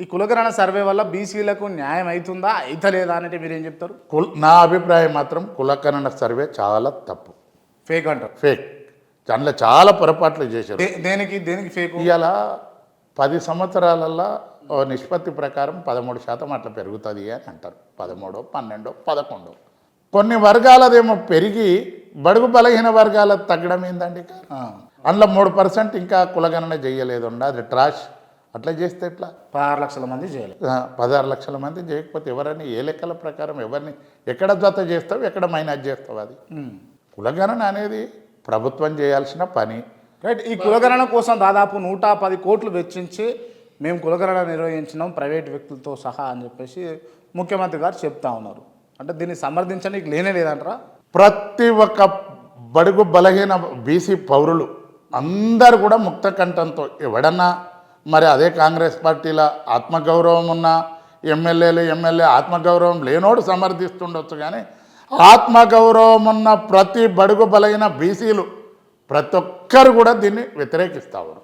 ఈ కులగణన సర్వే వల్ల బీసీలకు న్యాయం అవుతుందా అయితలేదా అంటే మీరు ఏం చెప్తారు? కుల్ నా అభిప్రాయం మాత్రం కులకరణ సర్వే చాలా తప్పు. ఫేక్ అంటారు. ఫేక్ దాంట్లో చాలా పొరపాట్లు చేశారు. దే- దేనికి దేనికి ఫేక్ ఇవాళ పది సంవత్సరాలల్లో ఓ నిష్పత్తి ప్రకారం పదమూడు శాతం అట్లా పెరుగుతుంది అని అంటారు. పదమూడో పన్నెండో పదకొండో. కొన్ని వర్గాలదేమో పెరిగి బడుగు బలహీన వర్గాల తగ్గడం ఏందండి అందులో మూడు పర్సెంట్ ఇంకా కులగణన చేయలేదు అది ట్రాష్ అట్లా చేస్తే ఎట్లా? పదహారు లక్షల మంది చేయాలి. ఆ, పదహారు లక్షల మంది చేయకపోతే ఎవరని ఏ లెక్కల ప్రకారం ఎవరిని ఎక్కడ జత చేస్తావు ఎక్కడ మైనస్ చేస్తావు అది? కులగణన అనేది ప్రభుత్వం చేయాల్సిన పని. రైట్ ఈ కులగణన కోసం దాదాపు నూట పది కోట్లు వెచ్చించి మేము కులగణన నిర్వహించినాం ప్రైవేట్ వ్యక్తులతో సహా అని చెప్పేసి ముఖ్యమంత్రి గారు చెప్తా ఉన్నారు. అంటే దీన్ని సమర్థించడానికి లేనే లేదంటారా? ప్రతి ఒక్క బడుగు బలహీన బీసీ పౌరులు అందరు కూడా ముక్త కంఠంతో ఎవడన్నా మరి అదే కాంగ్రెస్ పార్టీలో ఆత్మగౌరవం ఉన్న ఎమ్మెల్యేలు ఎమ్మెల్యే ఆత్మగౌరవం లేనోడు సమర్థిస్తుండొచ్చు కానీ ఆత్మగౌరవం ఉన్న ప్రతి బడుగు బలైన బీసీలు ప్రతి ఒక్కరు కూడా దీన్ని వ్యతిరేకిస్తారు